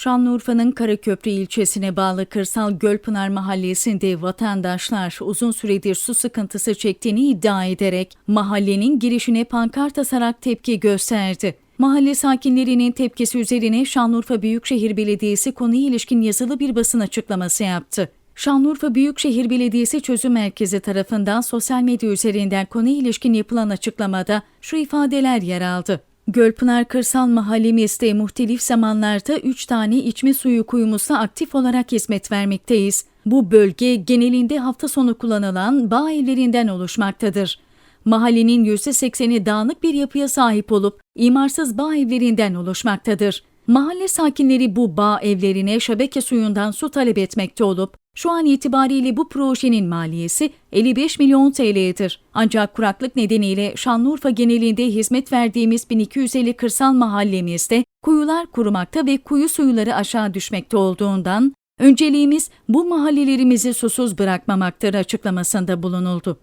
Şanlıurfa'nın Karaköprü ilçesine bağlı Kırsal Gölpınar mahallesinde vatandaşlar uzun süredir su sıkıntısı çektiğini iddia ederek mahallenin girişine pankart asarak tepki gösterdi. Mahalle sakinlerinin tepkisi üzerine Şanlıurfa Büyükşehir Belediyesi konuya ilişkin yazılı bir basın açıklaması yaptı. Şanlıurfa Büyükşehir Belediyesi Çözüm Merkezi tarafından sosyal medya üzerinden konuya ilişkin yapılan açıklamada şu ifadeler yer aldı. Gölpınar Kırsal Mahallemizde muhtelif zamanlarda 3 tane içme suyu kuyumuzda aktif olarak hizmet vermekteyiz. Bu bölge genelinde hafta sonu kullanılan bağ evlerinden oluşmaktadır. Mahallenin %80'i dağınık bir yapıya sahip olup imarsız bağ evlerinden oluşmaktadır. Mahalle sakinleri bu bağ evlerine şebeke suyundan su talep etmekte olup şu an itibariyle bu projenin maliyesi 55 milyon TL'dir. Ancak kuraklık nedeniyle Şanlıurfa genelinde hizmet verdiğimiz 1250 kırsal mahallemizde kuyular kurumakta ve kuyu suyuları aşağı düşmekte olduğundan önceliğimiz bu mahallelerimizi susuz bırakmamaktır açıklamasında bulunuldu.